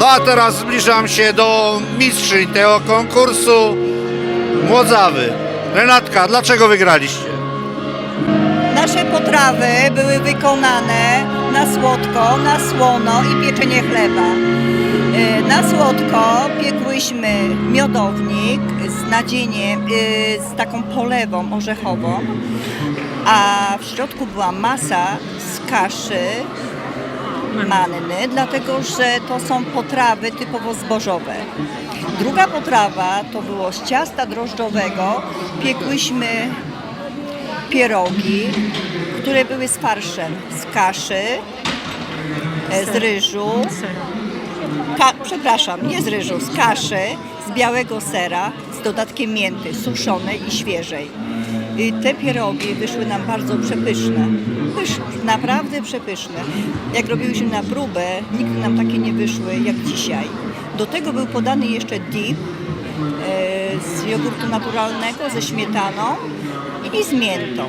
a teraz zbliżam się do mistrzyń tego konkursu Młodzawy. Renatka, dlaczego wygraliście? Nasze potrawy były wykonane na słodko, na słono i pieczenie chleba. E, Na słodko piekłyśmy miodownik z nadzieniem, e, z taką polewą orzechową, a w środku była masa z kaszy manny, dlatego że to są potrawy typowo zbożowe. Druga potrawa to było z ciasta drożdżowego. Piekłyśmy pierogi, które były z farszem z kaszy, e, z ryżu, ka, przepraszam, nie z ryżu, z kaszy, z białego sera, z dodatkiem mięty, suszonej i świeżej. Te pierogi wyszły nam bardzo przepyszne. Pysz, naprawdę przepyszne. Jak robiłyśmy na próbę, nigdy nam takie nie wyszły jak dzisiaj. Do tego był podany jeszcze dip e, z jogurtu naturalnego, ze śmietaną i z miętą.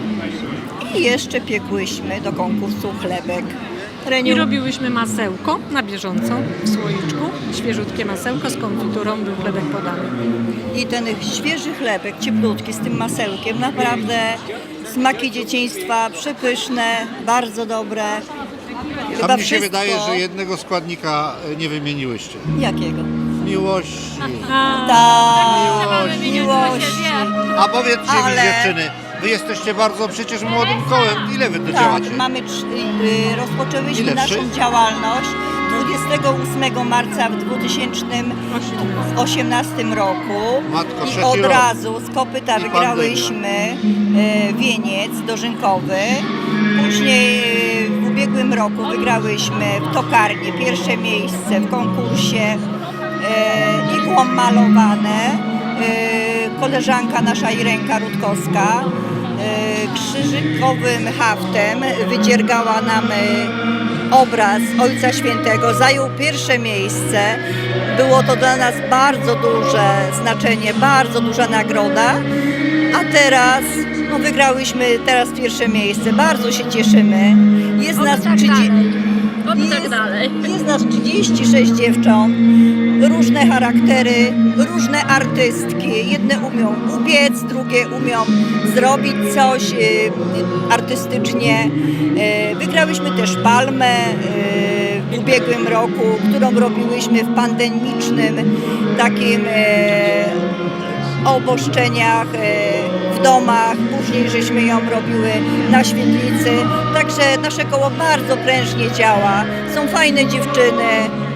I jeszcze piekłyśmy do konkursu chlebek. I robiłyśmy masełko na bieżąco w słoiczku. Świeżutkie masełko z konfiturą był chlebek podany. I ten świeży chlebek, cieplutki z tym masełkiem, naprawdę smaki dzieciństwa, przepyszne, bardzo dobre. A mi się wydaje, że jednego składnika e, nie wymieniłyście. Jakiego? Miłości. Tak, Miłość. miłości. A powiedzcie Ale- mi dziewczyny, wy jesteście bardzo przecież młodym kołem. Ile wy działacie? Tak, mamy, trz- y, rozpoczęłyśmy Ile? naszą Trzy? działalność 28 marca w 2018 roku Matko, i trzeci od rok. razu z kopyta I wygrałyśmy e, wieniec dożynkowy. Później e, w ubiegłym roku wygrałyśmy w tokarni pierwsze miejsce w konkursie e, igłą malowane. E, koleżanka nasza Irenka Rutkowska krzyżykowym haftem wydziergała nam e, obraz Ojca Świętego, zajął pierwsze miejsce. Było to dla nas bardzo duże znaczenie, bardzo duża nagroda. A teraz no, wygrałyśmy teraz pierwsze miejsce. Bardzo się cieszymy. Jest nas, tak 30 Oby tak dalej. jest nas 36 dziewcząt, różne charaktery, różne artystki. Jedne umią ubiec, drugie umią zrobić coś y, artystycznie. Y, Wygrałyśmy też palmę y, w ubiegłym roku, którą robiłyśmy w pandemicznym takim oboszczeniach e, domach, później żeśmy ją robiły na świetlicy. Także nasze koło bardzo prężnie działa. Są fajne dziewczyny,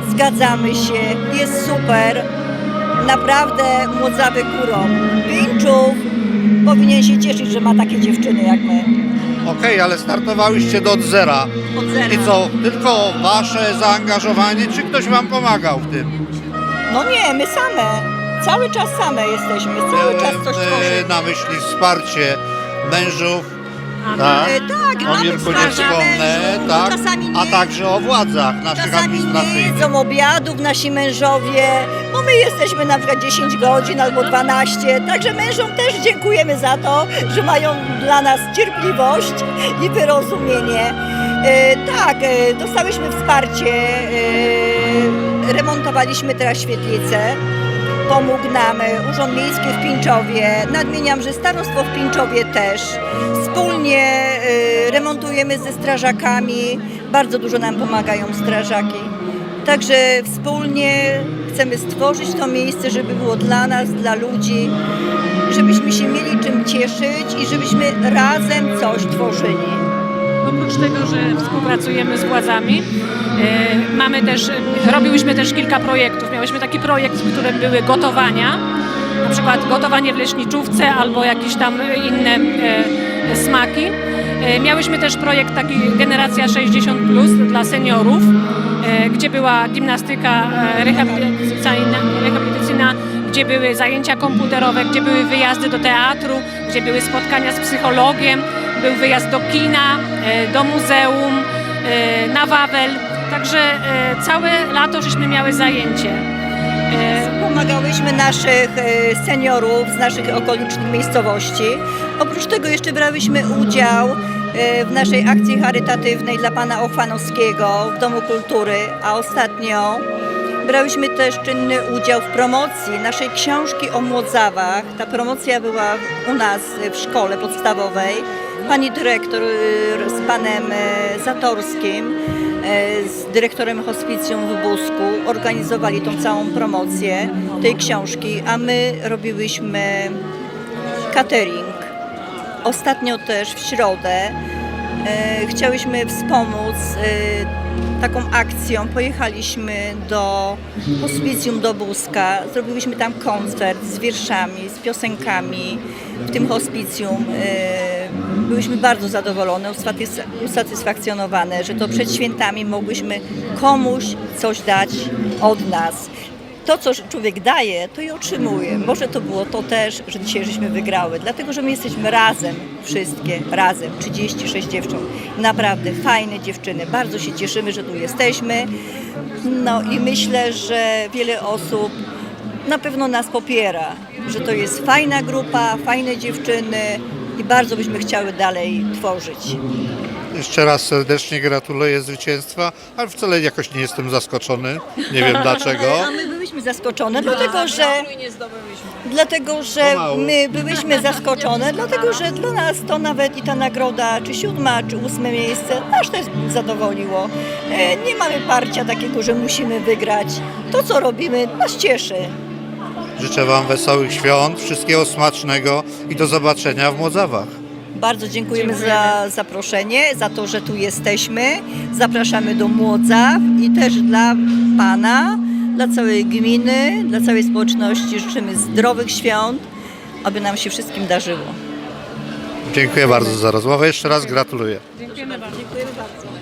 zgadzamy się, jest super. Naprawdę młodzawy kurą. Pińczów powinien się cieszyć, że ma takie dziewczyny jak my. Okej, ale startowałyście do od zera. Od zera. I co, tylko wasze zaangażowanie, czy ktoś wam pomagał w tym? No nie, my same. Cały czas same jesteśmy, cały czas coś Miałem, tworzymy. na myśli wsparcie mężów, A tak? E, tak, o mamy Mirku nie wsparcie wspomnę, mężów, tak? czasami A nie. także o władzach naszych Czasami nie administracyjnych. jedzą obiadów nasi mężowie, bo my jesteśmy na przykład 10 godzin albo 12, także mężom też dziękujemy za to, że mają dla nas cierpliwość i wyrozumienie. E, tak, e, dostałyśmy wsparcie, e, remontowaliśmy teraz świetlicę. Pomógł nam Urząd Miejski w Pińczowie. Nadmieniam, że Starostwo w Pińczowie też. Wspólnie e, remontujemy ze strażakami. Bardzo dużo nam pomagają strażaki. Także wspólnie chcemy stworzyć to miejsce, żeby było dla nas, dla ludzi, żebyśmy się mieli czym cieszyć i żebyśmy razem coś tworzyli. Oprócz tego, że współpracujemy z władzami, e, mamy też, robiłyśmy też kilka projektów. Miałyśmy taki projekt, w którym były gotowania, na przykład gotowanie w leśniczówce albo jakieś tam inne e, smaki. E, Miałyśmy też projekt taki Generacja 60 plus dla seniorów, gdzie była gimnastyka rehabilitacyjna, rehabilitacyjna, gdzie były zajęcia komputerowe, gdzie były wyjazdy do teatru, gdzie były spotkania z psychologiem, był wyjazd do kina, e, do muzeum, e, na Wawel. Także e, całe lato żeśmy miały zajęcie. Pomagałyśmy naszych seniorów z naszych okolicznych miejscowości. Oprócz tego jeszcze brałyśmy udział w naszej akcji charytatywnej dla pana Ochwanowskiego w Domu Kultury, a ostatnio Brałyśmy też czynny udział w promocji naszej książki o Młodzawach. Ta promocja była u nas w szkole podstawowej. Pani dyrektor y, z panem y, Zatorskim, y, z dyrektorem hospicjum w Busku organizowali tą całą promocję tej książki, a my robiłyśmy catering. Ostatnio też w środę chciałyśmy wspomóc taką akcją. Pojechaliśmy do hospicjum do Buska, zrobiłyśmy tam koncert z wierszami, z piosenkami w tym hospicjum. Byłyśmy bardzo zadowolone, usatys- usatysfakcjonowane, że to przed świętami mogłyśmy komuś coś dać od nas to, co człowiek daje, to i otrzymuje. Może to było to też, że dzisiaj żeśmy wygrały, dlatego że my jesteśmy razem, wszystkie razem, 36 dziewcząt. Naprawdę fajne dziewczyny, bardzo się cieszymy, że tu jesteśmy. No i myślę, że wiele osób na pewno nas popiera, że to jest fajna grupa, fajne dziewczyny i bardzo byśmy chciały dalej tworzyć. Jeszcze raz serdecznie gratuluję zwycięstwa, ale wcale jakoś nie jestem zaskoczony. Nie wiem dlaczego. A my byłyśmy zaskoczone, dlatego że, dlatego, że Pomału. my byłyśmy zaskoczone, dlatego że dla nas to nawet i ta nagroda, czy siódma, czy ósme miejsce, nas też zadowoliło. E, Nie mamy parcia takiego, że musimy wygrać. To, co robimy, nas cieszy. Życzę Wam wesołych świąt, wszystkiego smacznego i do zobaczenia w Młodzawach. Bardzo dziękujemy za zaproszenie, za to, że tu jesteśmy. Zapraszamy do Młodzaw i też dla Pana, dla całej gminy, dla całej społeczności życzymy zdrowych świąt, aby nam się wszystkim darzyło. Dziękuję bardzo za rozmowę. Jeszcze raz gratuluję. Dziękujemy bardzo. Dziękujemy bardzo.